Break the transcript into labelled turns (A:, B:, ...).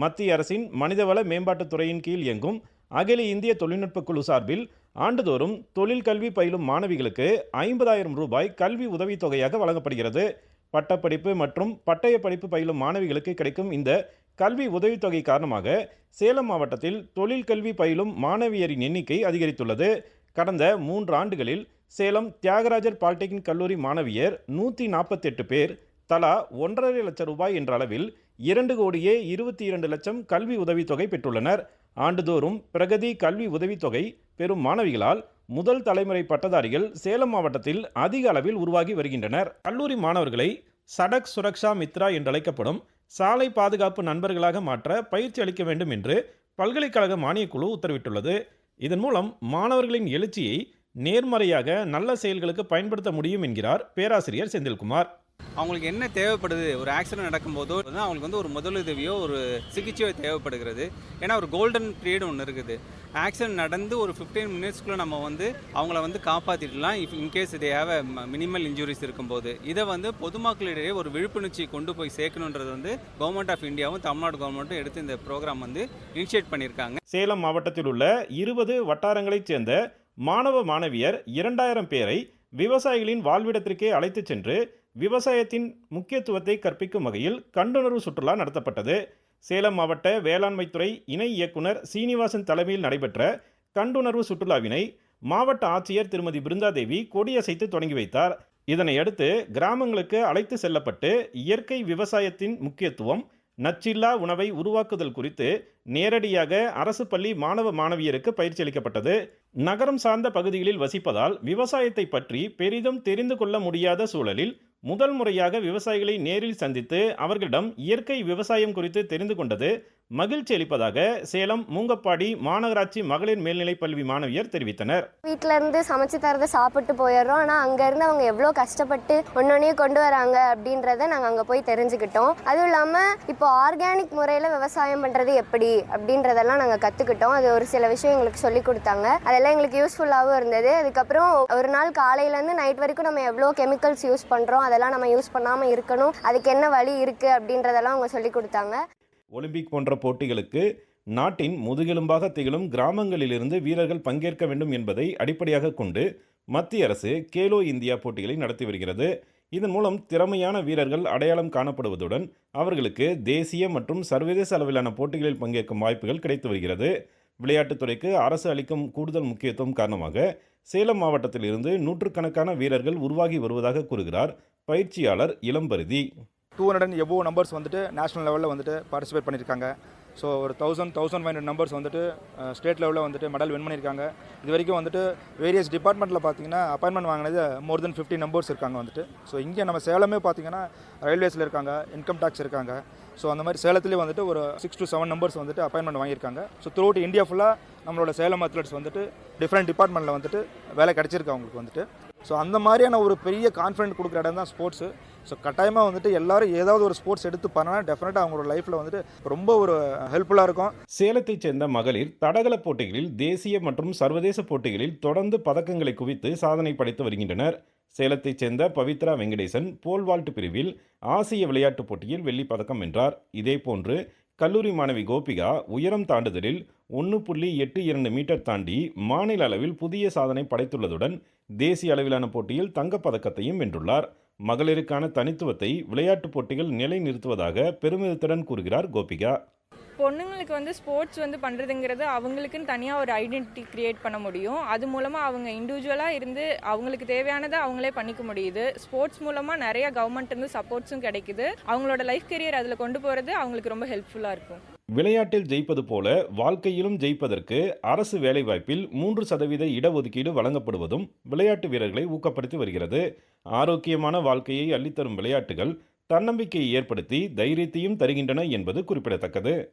A: மத்திய அரசின் மனிதவள மேம்பாட்டுத் துறையின் கீழ் இயங்கும் அகில இந்திய தொழில்நுட்ப குழு சார்பில் ஆண்டுதோறும் தொழில் கல்வி பயிலும் மாணவிகளுக்கு ஐம்பதாயிரம் ரூபாய் கல்வி உதவித்தொகையாக வழங்கப்படுகிறது. பட்டப்படிப்பு மற்றும் பட்டய படிப்பு பயிலும் மாணவிகளுக்கு கிடைக்கும் இந்த கல்வி உதவித்தொகை காரணமாக சேலம் மாவட்டத்தில் தொழில் கல்வி பயிலும் மாணவியரின் எண்ணிக்கை அதிகரித்துள்ளது. கடந்த மூன்று ஆண்டுகளில் சேலம் தியாகராஜர் பாலிடெக்னிக் கல்லூரி மாணவியர் நூற்றி நாற்பத்தெட்டு பேர் தலா ஒன்றரை லட்சம் ரூபாய் என்ற அளவில் இரண்டு கோடியே இருபத்தி இரண்டு லட்சம் கல்வி உதவித்தொகை பெற்றுள்ளனர். ஆண்டுதோறும் பிரகதி கல்வி உதவித்தொகை பெறும் மாணவிகளால் முதல் தலைமுறை பட்டதாரிகள் சேலம் மாவட்டத்தில் அதிக அளவில் உருவாகி வருகின்றனர். கல்லூரி மாணவர்களை சடக் சுரக்ஷா மித்ரா என்றழைக்கப்படும் சாலை பாதுகாப்பு நண்பர்களாக மாற்ற பயிற்சி அளிக்க வேண்டும் என்று பல்கலைக்கழக மானியக்குழு உத்தரவிட்டுள்ளது. இதன் மூலம் மாணவர்களின் எழுச்சியை நேர்மறையாக நல்ல செயல்களுக்கு பயன்படுத்த முடியும் என்கிறார் பேராசிரியர் செந்தில்குமார்.
B: அவங்களுக்கு என்ன தேவைப்படுது? ஒரு ஆக்சிடென்ட் நடக்கும்போதோ வந்து அவங்களுக்கு வந்து ஒரு முதலுதவியோ ஒரு சிகிச்சையோ தேவைப்படுகிறது. ஏன்னா ஒரு கோல்டன் பீரியட் ஒன்று இருக்குது. ஆக்சிடென்ட் நடந்து ஒரு ஃபிஃப்டீன் மினிட்ஸ்க்குள்ளே நம்ம வந்து அவங்கள வந்து காப்பாற்றிடலாம் இஃப் இன்கேஸ் இதே ஹேவ் மினிமல் இன்ஜுரிஸ் இருக்கும்போது. இதை வந்து பொதுமக்களிடையே ஒரு விழிப்புணர்ச்சி கொண்டு போய் சேர்க்கணுன்றது வந்து கவர்மெண்ட் ஆஃப் இந்தியாவும் தமிழ்நாடு கவர்மெண்ட்டும் எடுத்து இந்த ப்ரோக்ராம் வந்து இனிஷியேட் பண்ணியிருக்காங்க.
A: சேலம் மாவட்டத்தில் உள்ள இருபது வட்டாரங்களைச் சேர்ந்த மாணவ மாணவியர் இரண்டாயிரம் பேரை விவசாயிகளின் வாழ்விடத்திற்கே அழைத்துச் சென்று விவசாயத்தின் முக்கியத்துவத்தை கற்பிக்கும் வகையில் கண்டுணர்வு சுற்றுலா நடத்தப்பட்டது. சேலம் மாவட்ட வேளாண்மைத்துறை இணை இயக்குனர் சீனிவாசன் தலைமையில் நடைபெற்ற கண்டுணர்வு சுற்றுலாவினை மாவட்ட ஆட்சியர் திருமதி பிருந்தாதேவி கொடியசைத்து தொடங்கி வைத்தார். இதனையடுத்து கிராமங்களுக்கு அழைத்து செல்லப்பட்டு இயற்கை விவசாயத்தின் முக்கியத்துவம் நச்சில்லா உணவை உருவாக்குதல் குறித்து நேரடியாக அரசு பள்ளி மாணவ மாணவியருக்கு பயிற்சி அளிக்கப்பட்டது. நகரம் சார்ந்த பகுதிகளில் வசிப்பதால் விவசாயத்தை பற்றி பெரிதும் தெரிந்து கொள்ள முடியாத சூழலில் முதல் முறையாக விவசாயிகளை நேரில் சந்தித்து அவர்களிடம் இயற்கை விவசாயம் குறித்து தெரிந்து கொண்டது மகிழ்ச்சி அளிப்பதாக சேலம் மூங்கப்பாடி மாநகராட்சி மகளிர் மேல்நிலைப் பள்ளி மாணவியர் தெரிவித்தனர்.
C: வீட்டில இருந்து சமைச்சு தரத சாப்பிட்டு போயிடுறோம். ஆனால் அங்கேருந்து அவங்க எவ்வளோ கஷ்டப்பட்டு ஒன்னொன்னே கொண்டு வராங்க அப்படின்றத நாங்கள் அங்கே போய் தெரிஞ்சுக்கிட்டோம். அதுவும் இல்லாமல் இப்போ ஆர்கானிக் முறையில் விவசாயம் பண்ணுறது எப்படி அப்படின்றதெல்லாம் நாங்கள் கற்றுக்கிட்டோம் அது ஒரு சில விஷயம் எங்களுக்கு சொல்லி கொடுத்தாங்க. அதெல்லாம் எங்களுக்கு யூஸ்ஃபுல்லாகவும் இருந்தது. அதுக்கப்புறம் ஒரு நாள் காலையிலேருந்து நைட் வரைக்கும் நம்ம எவ்வளோ கெமிக்கல்ஸ் யூஸ் பண்ணுறோம் அதெல்லாம் நம்ம யூஸ் பண்ணாமல் இருக்கணும் அதுக்கு என்ன வழி இருக்குது அப்படின்றதெல்லாம் அவங்க சொல்லி கொடுத்தாங்க.
A: ஒலிம்பிக் போன்ற போட்டிகளுக்கு நாட்டின் முதுகெலும்பாக திகழும் கிராமங்களிலிருந்து வீரர்கள் பங்கேற்க வேண்டும் என்பதை அடிப்படையாக கொண்டு மத்திய அரசு கேலோ இந்தியா போட்டிகளை நடத்தி வருகிறது. இதன் மூலம் திறமையான வீரர்கள் அடையாளம் காணப்படுவதுடன் அவர்களுக்கு தேசிய மற்றும் சர்வதேச அளவிலான போட்டிகளில் பங்கேற்கும் வாய்ப்புகள் கிடைத்து வருகிறது. விளையாட்டுத்துறைக்கு அரசு அளிக்கும் கூடுதல் முக்கியத்துவம் காரணமாக சேலம் மாவட்டத்திலிருந்து நூற்றுக்கணக்கான வீரர்கள் உருவாகி வருவதாக கூறுகிறார் பயிற்சியாளர் இளம்பருதி.
D: டூ ஹண்ட்ரட் அண்ட் எவ்வளோ நம்பர்ஸ் வந்துட்டு நேஷனல் லெவலில் வந்துட்டு பார்ட்டிசிபேட் பண்ணியிருக்காங்க ஸோ ஒரு thousand thousand five hundred numbers வந்துட்டு ஸ்டேட் லெவலில் வந்துட்டு மெடல் வின் பண்ணியிருக்காங்க இது வரைக்கும் வந்துட்டு வேரியஸ் டிபார்ட்மெண்ட்டில் பார்த்தீங்கன்னா அப்பாயின்மெண்ட் வாங்கினது மோர் தென் ஃபிஃப்டி நம்பர்ஸ் இருக்காங்க வந்துட்டு. ஸோ இங்கே நம்ம சேலமே பார்த்தீங்கன்னா ரயில்வேஸில் இருக்காங்க இன்கம் டேக்ஸ் இருக்காங்க. ஸோ அந்த மாதிரி சேலத்துலேயே வந்துட்டு ஒரு சிக்ஸ் டு செவன் நம்பர்ஸ் வந்துட்டு அப்பாயின்மெண்ட் வாங்கியிருக்காங்க. ஸோ த்ரூ அவுட் இந்தியா ஃபுல்லாக நம்மளோட சேலம் அத்லெட்ஸ் வந்துட்டு டிஃப்ரெண்ட் டிபார்ட்மெண்ட்டில் வந்துட்டு வேலை கிடச்சிருக்கு அவங்களுக்கு வந்துட்டு. ஸோ அந்த மாதிரியான ஒரு பெரிய கான்ஃபிடென்ட் கொடுக்குற இடம் தான் ஸ்போர்ட்ஸு ஸோ கட்டாயமாக வந்துட்டு எல்லாரும் ஏதாவது ஒரு ஸ்போர்ட்ஸ் எடுத்து பண்ணால் டெஃபினட்டாக அவங்களோட லைஃப்பில் வந்துட்டு ரொம்ப ஒரு ஹெல்ப்ஃபுல்லாக இருக்கும்.
A: சேலத்தைச் சேர்ந்த மகளிர் தடகள போட்டிகளில் தேசிய மற்றும் சர்வதேச போட்டிகளில் தொடர்ந்து பதக்கங்களை குவித்து சாதனை படைத்து வருகின்றனர். சேலத்தைச் சேர்ந்த பவித்ரா வெங்கடேசன் போல் வால்ட் பிரிவில் ஆசிய விளையாட்டுப் போட்டியில் வெள்ளிப் பதக்கம் வென்றார். இதேபோன்று கல்லூரி மாணவி கோபிகா உயரம் தாண்டுதலில் ஒன்று புள்ளி எட்டு இரண்டு மீட்டர் தாண்டி மாநில அளவில் புதிய சாதனை படைத்துள்ளதுடன் தேசிய அளவிலான போட்டியில் தங்கப்பதக்கத்தையும் வென்றுள்ளார். மகளிருக்கான தனித்துவத்தை விளையாட்டுப் போட்டிகள் நிலைநிறுத்துவதாக பெருமிதத்துடன் கூறுகிறார் கோபிகா.
E: பொண்ணுங்களுக்கு வந்து ஸ்போர்ட்ஸ் வந்து பண்ணுறதுங்கிறது அவங்களுக்குன்னு தனியாக ஒரு ஐடென்டிட்டி க்ரியேட் பண்ண முடியும். அது மூலமாக அவங்க இண்டிவிஜுவலாக இருந்து அவங்களுக்கு தேவையானதை அவங்களே பண்ணிக்க முடியுது. ஸ்போர்ட்ஸ் மூலமாக நிறைய கவர்மெண்ட் இருந்து சப்போர்ட்ஸும் கிடைக்குது. அவங்களோட லைஃப் கெரியர் அதில் கொண்டு போகிறது அவங்களுக்கு ரொம்ப ஹெல்ப்ஃபுல்லாக இருக்கும்.
A: விளையாட்டில் ஜெயிப்பது போல வாழ்க்கையிலும் ஜெயிப்பதற்கு அரசு வேலைவாய்ப்பில் மூன்று சதவீத இடஒதுக்கீடு வழங்கப்படுவதும் விளையாட்டு வீரர்களை ஊக்கப்படுத்தி வருகிறது. ஆரோக்கியமான வாழ்க்கையை அள்ளித்தரும் விளையாட்டுகள் தன்னம்பிக்கையை ஏற்படுத்தி தைரியத்தையும் தருகின்றன என்பது குறிப்பிடத்தக்கது.